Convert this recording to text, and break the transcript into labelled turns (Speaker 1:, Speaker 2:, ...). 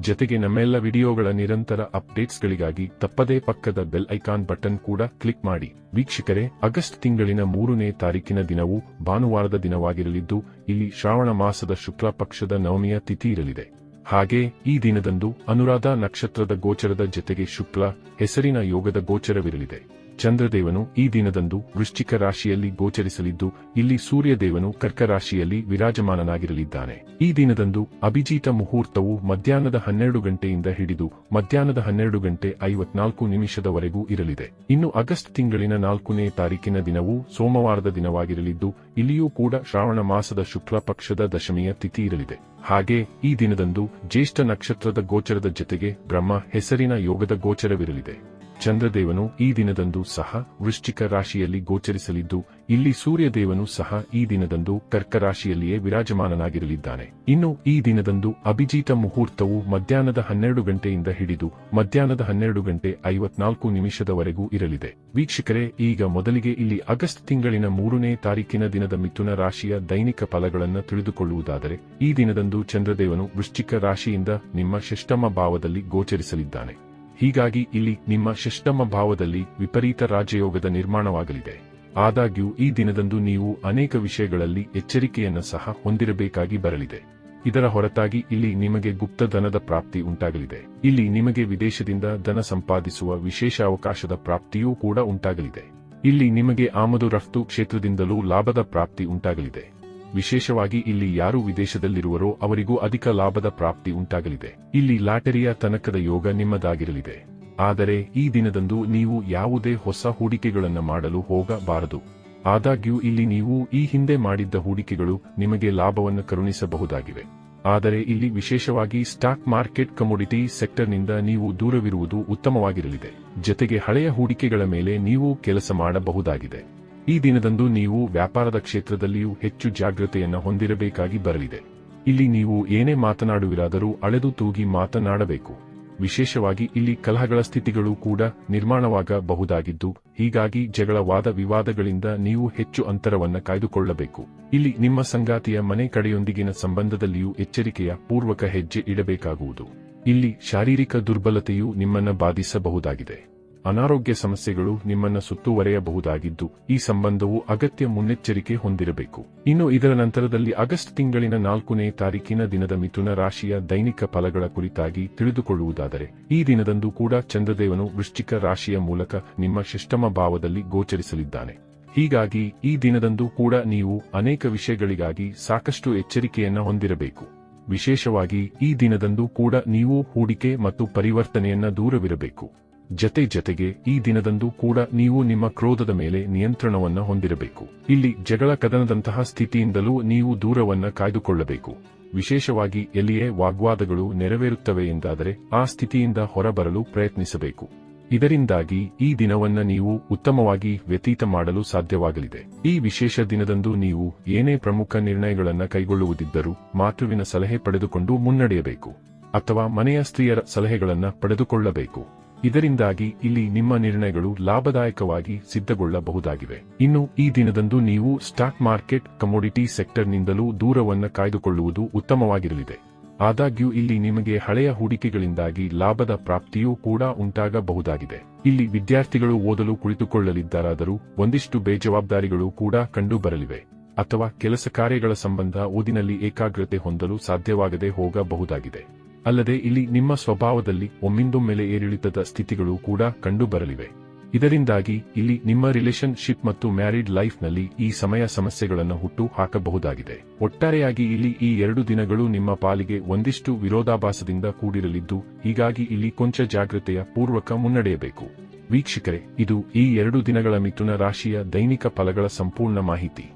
Speaker 1: ಜತೆಗೆ ನಮ್ಮೆಲ್ಲ ವಿಡಿಯೋಗಳ ನಿರಂತರ ಅಪ್ಡೇಟ್ಸ್ಗಳಿಗಾಗಿ ತಪ್ಪದೇ ಪಕ್ಕದ ಬೆಲ್ ಐಕಾನ್ ಬಟನ್ ಕೂಡ ಕ್ಲಿಕ್ ಮಾಡಿ. ವೀಕ್ಷಕರೇ, ಆಗಸ್ಟ್ ತಿಂಗಳಿನ ಮೂರನೇ ತಾರೀಕಿನ ದಿನವು ಭಾನುವಾರದ ದಿನವಾಗಿರಲಿದ್ದು, ಇಲ್ಲಿ ಶ್ರಾವಣ ಮಾಸದ ಶುಕ್ಲ ಪಕ್ಷದ ನವಮಿಯ ತಿಥಿ ಇರಲಿದೆ. ಹಾಗೆ, ಈ ದಿನದಂದು ಅನುರಾಧ ನಕ್ಷತ್ರದ ಗೋಚರದ ಜತೆಗೆ ಶುಕ್ಲ, ಹೆಸರಿನ ಯೋಗದ ಗೋಚರವಿರಲಿದೆ. ಚಂದ್ರದೇವನು ಈ ದಿನದಂದು ವೃಶ್ಚಿಕ ರಾಶಿಯಲ್ಲಿ ಗೋಚರಿಸಲಿದ್ದು, ಇಲ್ಲಿ ಸೂರ್ಯದೇವನು ಕರ್ಕ ರಾಶಿಯಲ್ಲಿ ವಿರಾಜಮಾನನಾಗಿರಲಿದ್ದಾನೆ. ಈ ದಿನದಂದು ಅಭಿಜೀತ ಮುಹೂರ್ತವು ಮಧ್ಯಾಹ್ನದ ಹನ್ನೆರಡು ಗಂಟೆಯಿಂದ ಹಿಡಿದು ಮಧ್ಯಾಹ್ನದ ಹನ್ನೆರಡು ಗಂಟೆ ಐವತ್ನಾಲ್ಕು ನಿಮಿಷದವರೆಗೂ ಇರಲಿದೆ. ಇನ್ನು ಆಗಸ್ಟ್ ತಿಂಗಳಿನ ನಾಲ್ಕನೇ ತಾರೀಕಿನ ದಿನವು ಸೋಮವಾರದ ದಿನವಾಗಿರಲಿದ್ದು, ಇಲ್ಲಿಯೂ ಕೂಡ ಶ್ರಾವಣ ಮಾಸದ ಶುಕ್ಲ ಪಕ್ಷದ ದಶಮಿಯ ತಿಥಿ ಇರಲಿದೆ. ಹಾಗೆ ಈ ದಿನದಂದು ಜ್ಯೇಷ್ಠ ನಕ್ಷತ್ರದ ಗೋಚರದ ಜೊತೆಗೆ ಬ್ರಹ್ಮ ಹೆಸರಿನ ಯೋಗದ ಗೋಚರವಿರಲಿದೆ. ಚಂದ್ರದೇವನು ಈ ದಿನದಂದು ಸಹ ವೃಶ್ಚಿಕ ರಾಶಿಯಲ್ಲಿ ಗೋಚರಿಸಲಿದ್ದು, ಇಲ್ಲಿ ಸೂರ್ಯದೇವನು ಸಹ ಈ ದಿನದಂದು ಕರ್ಕ ರಾಶಿಯಲ್ಲಿಯೇ ವಿರಾಜಮಾನನಾಗಿರಲಿದ್ದಾನೆ. ಇನ್ನು ಈ ದಿನದಂದು ಅಭಿಜೀತ ಮುಹೂರ್ತವು ಮಧ್ಯಾಹ್ನದ ಹನ್ನೆರಡು ಗಂಟೆಯಿಂದ ಹಿಡಿದು ಮಧ್ಯಾಹ್ನದ ಹನ್ನೆರಡು ಗಂಟೆ ಐವತ್ನಾಲ್ಕು ನಿಮಿಷದವರೆಗೂ ಇರಲಿದೆ. ವೀಕ್ಷಕರೇ, ಈಗ ಮೊದಲಿಗೆ ಇಲ್ಲಿ ಆಗಸ್ಟ್ ತಿಂಗಳಿನ ಮೂರನೇ ತಾರೀಕಿನ ದಿನದ ಮಿಥುನ ರಾಶಿಯ ದೈನಿಕ ಫಲಗಳನ್ನು ತಿಳಿದುಕೊಳ್ಳುವುದಾದರೆ, ಈ ದಿನದಂದು ಚಂದ್ರದೇವನು ವೃಶ್ಚಿಕ ರಾಶಿಯಿಂದ ನಿಮ್ಮ ಶಿಷ್ಟಮ ಭಾವದಲ್ಲಿ ಗೋಚರಿಸಲಿದ್ದಾನೆ. ಹೀಗಾಗಿ ಇಲ್ಲಿ ನಿಮ್ಮ ಷಷ್ಟಮ ಭಾವದಲ್ಲಿ ವಿಪರೀತ ರಾಜಯೋಗದ ನಿರ್ಮಾಣವಾಗಲಿದೆ. ಆದಾಗ್ಯೂ ಈ ದಿನದಂದು ನೀವು ಅನೇಕ ವಿಷಯಗಳಲ್ಲಿ ಎಚ್ಚರಿಕೆಯನ್ನು ಸಹ ಹೊಂದಿರಬೇಕಾಗಿ ಬರಲಿದೆ. ಇದರ ಹೊರತಾಗಿ ಇಲ್ಲಿ ನಿಮಗೆ ಗುಪ್ತ ಧನದ ಪ್ರಾಪ್ತಿ ಉಂಟಾಗಲಿದೆ. ಇಲ್ಲಿ ನಿಮಗೆ ವಿದೇಶದಿಂದ ಧನ ಸಂಪಾದಿಸುವ ವಿಶೇಷ ಅವಕಾಶದ ಪ್ರಾಪ್ತಿಯೂ ಕೂಡ ಉಂಟಾಗಲಿದೆ. ಇಲ್ಲಿ ನಿಮಗೆ ಆಮದು ರಫ್ತು ಕ್ಷೇತ್ರದಿಂದಲೂ ಲಾಭದ ಪ್ರಾಪ್ತಿ ಉಂಟಾಗಲಿದೆ. ವಿಶೇಷವಾಗಿ ಇಲ್ಲಿ ಯಾರು ವಿದೇಶದಲ್ಲಿರುವರೋ ಅವರಿಗೂ ಅಧಿಕ ಲಾಭದ ಪ್ರಾಪ್ತಿ ಉಂಟಾಗಲಿದೆ. ಇಲ್ಲಿ ಲಾಟರಿಯ ತನಕದ ಯೋಗ ನಿಮ್ಮದಾಗಿರಲಿದೆ. ಆದರೆ ಈ ದಿನದಂದು ನೀವು ಯಾವುದೇ ಹೊಸ ಹೂಡಿಕೆಗಳನ್ನು ಮಾಡಲು ಹೋಗಬಾರದು. ಆದಾಗ್ಯೂ ಇಲ್ಲಿ ನೀವು ಈ ಹಿಂದೆ ಮಾಡಿದ್ದ ಹೂಡಿಕೆಗಳು ನಿಮಗೆ ಲಾಭವನ್ನು ಕರುಣಿಸಬಹುದಾಗಿವೆ. ಆದರೆ ಇಲ್ಲಿ ವಿಶೇಷವಾಗಿ ಸ್ಟಾಕ್ ಮಾರ್ಕೆಟ್ ಕಮೋಡಿಟಿ ಸೆಕ್ಟರ್ನಿಂದ ನೀವು ದೂರವಿರುವುದು ಉತ್ತಮವಾಗಿರಲಿದೆ. ಜತೆಗೆ ಹಳೆಯ ಹೂಡಿಕೆಗಳ ಮೇಲೆ ನೀವು ಕೆಲಸ ಮಾಡಬಹುದಾಗಿದೆ. ಈ ದಿನದಂದು ನೀವು ವ್ಯಾಪಾರದ ಕ್ಷೇತ್ರದಲ್ಲಿಯೂ ಹೆಚ್ಚು ಜಾಗೃತೆಯನ್ನು ಹೊಂದಿರಬೇಕಾಗಿ ಬರಲಿದೆ. ಇಲ್ಲಿ ನೀವು ಏನೇ ಮಾತನಾಡುವಿರಾದರೂ ಅಳೆದು ತೂಗಿ ಮಾತನಾಡಬೇಕು. ವಿಶೇಷವಾಗಿ ಇಲ್ಲಿ ಕಲಹಗಳ ಸ್ಥಿತಿಗಳು ಕೂಡ ನಿರ್ಮಾಣವಾಗಬಹುದಾಗಿದ್ದು, ಹೀಗಾಗಿ ಜಗಳವಾದ ವಿವಾದಗಳಿಂದ ನೀವು ಹೆಚ್ಚು ಅಂತರವನ್ನು ಕಾಯ್ದುಕೊಳ್ಳಬೇಕು. ಇಲ್ಲಿ ನಿಮ್ಮ ಸಂಗಾತಿಯ ಮನೆ ಕಡೆಯೊಂದಿಗಿನ ಸಂಬಂಧದಲ್ಲಿಯೂ ಎಚ್ಚರಿಕೆಯ ಪೂರ್ವಕ ಹೆಜ್ಜೆ ಇಡಬೇಕಾಗುವುದು. ಇಲ್ಲಿ ಶಾರೀರಿಕ ದುರ್ಬಲತೆಯು ನಿಮ್ಮನ್ನು ಬಾಧಿಸಬಹುದಾಗಿದೆ. ಅನಾರೋಗ್ಯ ಸಮಸ್ಯೆಗಳು ನಿಮ್ಮನ್ನು ಸುತ್ತುವರೆಯಬಹುದಾಗಿದ್ದು, ಈ ಸಂಬಂಧವು ಅಗತ್ಯ ಮುನ್ನೆಚ್ಚರಿಕೆ ಹೊಂದಿರಬೇಕು. ಇನ್ನು ಇದರ ನಂತರದಲ್ಲಿ ಆಗಸ್ಟ್ ತಿಂಗಳಿನ ನಾಲ್ಕನೇ ತಾರೀಕಿನ ದಿನದ ಮಿಥುನ ರಾಶಿಯ ದೈನಿಕ ಫಲಗಳ ಕುರಿತಾಗಿ ತಿಳಿದುಕೊಳ್ಳುವುದಾದರೆ, ಈ ದಿನದಂದು ಕೂಡ ಚಂದ್ರದೇವನು ವೃಶ್ಚಿಕ ರಾಶಿಯ ಮೂಲಕ ನಿಮ್ಮ ಶಿಷ್ಟಮ ಭಾವದಲ್ಲಿ ಗೋಚರಿಸಲಿದ್ದಾನೆ. ಹೀಗಾಗಿ, ಈ ದಿನದಂದು ಕೂಡ ನೀವು ಅನೇಕ ವಿಷಯಗಳಿಗಾಗಿ ಸಾಕಷ್ಟು ಎಚ್ಚರಿಕೆಯನ್ನು ಹೊಂದಿರಬೇಕು. ವಿಶೇಷವಾಗಿ, ಈ ದಿನದಂದು ಕೂಡ ನೀವು ಹೂಡಿಕೆ ಮತ್ತು ಪರಿವರ್ತನೆಯನ್ನ ದೂರವಿರಬೇಕು. ಜತೆ ಜತೆಗೆ ಈ ದಿನದಂದು ಕೂಡ ನೀವು ನಿಮ್ಮ ಕ್ರೋಧದ ಮೇಲೆ ನಿಯಂತ್ರಣವನ್ನು ಹೊಂದಿರಬೇಕು. ಇಲ್ಲಿ ಜಗಳ ಕದನದಂತಹ ಸ್ಥಿತಿಯಿಂದಲೂ ನೀವು ದೂರವನ್ನ ಕಾಯ್ದುಕೊಳ್ಳಬೇಕು. ವಿಶೇಷವಾಗಿ ಎಲ್ಲಿಯೇ ವಾಗ್ವಾದಗಳು ನೆರವೇರುತ್ತವೆ ಎಂದಾದರೆ ಆ ಸ್ಥಿತಿಯಿಂದ ಹೊರಬರಲು ಪ್ರಯತ್ನಿಸಬೇಕು. ಇದರಿಂದಾಗಿ ಈ ದಿನವನ್ನ ನೀವು ಉತ್ತಮವಾಗಿ ವ್ಯತೀತ ಮಾಡಲು ಸಾಧ್ಯವಾಗಲಿದೆ. ಈ ವಿಶೇಷ ದಿನದಂದು ನೀವು ಏನೇ ಪ್ರಮುಖ ನಿರ್ಣಯಗಳನ್ನು ಕೈಗೊಳ್ಳುವುದಿದ್ದರೂ ಮಾತೃವಿನ ಸಲಹೆ ಪಡೆದುಕೊಂಡು ಮುನ್ನಡೆಯಬೇಕು. ಅಥವಾ ಮನೆಯ ಸ್ತ್ರೀಯರ ಸಲಹೆಗಳನ್ನು ಪಡೆದುಕೊಳ್ಳಬೇಕು. ಇದರಿಂದಾಗಿ ಇಲ್ಲಿ ನಿಮ್ಮ ನಿರ್ಣಯಗಳು ಲಾಭದಾಯಕವಾಗಿ ಸಿದ್ಧಗೊಳ್ಳಬಹುದಾಗಿವೆ. ಇನ್ನು ಈ ದಿನದಂದು ನೀವು ಸ್ಟಾಕ್ ಮಾರ್ಕೆಟ್ ಕಮೋಡಿಟಿ ಸೆಕ್ಟರ್ನಿಂದಲೂ ದೂರವನ್ನು ಕಾಯ್ದುಕೊಳ್ಳುವುದು ಉತ್ತಮವಾಗಿರಲಿದೆ. ಆದಾಗ್ಯೂ ಇಲ್ಲಿ ನಿಮಗೆ ಹಳೆಯ ಹೂಡಿಕೆಗಳಿಂದಾಗಿ ಲಾಭದ ಪ್ರಾಪ್ತಿಯೂ ಕೂಡ ಉಂಟಾಗಬಹುದಾಗಿದೆ. ಇಲ್ಲಿ ವಿದ್ಯಾರ್ಥಿಗಳು ಓದಲು ಕುಳಿತುಕೊಳ್ಳಲಿದ್ದಾರಾದರೂ ಒಂದಿಷ್ಟು ಬೇಜವಾಬ್ದಾರಿಗಳು ಕೂಡ ಕಂಡುಬರಲಿವೆ. ಅಥವಾ ಕೆಲಸ ಕಾರ್ಯಗಳ ಸಂಬಂಧ ಓದಿನಲ್ಲಿ ಏಕಾಗ್ರತೆ ಹೊಂದಲು ಸಾಧ್ಯವಾಗದೆ ಹೋಗಬಹುದಾಗಿದೆ. ಅಲ್ಲದೆ ಇಲ್ಲಿ ನಿಮ್ಮ ಸ್ವಭಾವದಲ್ಲಿ ಒಮ್ಮಿಂದೊಮ್ಮೆಲೆ ಏರಿಳಿತದ ಸ್ಥಿತಿಗಳು ಕೂಡ ಕಂಡುಬರಲಿವೆ. ಇದರಿಂದಾಗಿ ಇಲ್ಲಿ ನಿಮ್ಮ ರಿಲೇಶನ್ಶಿಪ್ ಮತ್ತು ಮ್ಯಾರಿಡ್ ಲೈಫ್ನಲ್ಲಿ ಈ ಸಮಯ ಸಮಸ್ಯೆಗಳನ್ನು ಹುಟ್ಟು ಹಾಕಬಹುದಾಗಿದೆ. ಒಟ್ಟಾರೆಯಾಗಿ ಇಲ್ಲಿ ಈ ಎರಡು ದಿನಗಳು ನಿಮ್ಮ ಪಾಲಿಗೆ ಒಂದಿಷ್ಟು ವಿರೋಧಾಭಾಸದಿಂದ ಕೂಡಿರಲಿದ್ದು, ಹೀಗಾಗಿ ಇಲ್ಲಿ ಕೊಂಚ ಜಾಗೃತೆಯ ಪೂರ್ವಕ ಮುನ್ನಡೆಯಬೇಕು. ವೀಕ್ಷಕರೇ, ಇದು ಈ ಎರಡು ದಿನಗಳ ಮಿಥುನ ರಾಶಿಯ ದೈನಿಕ ಫಲಗಳ ಸಂಪೂರ್ಣ ಮಾಹಿತಿ.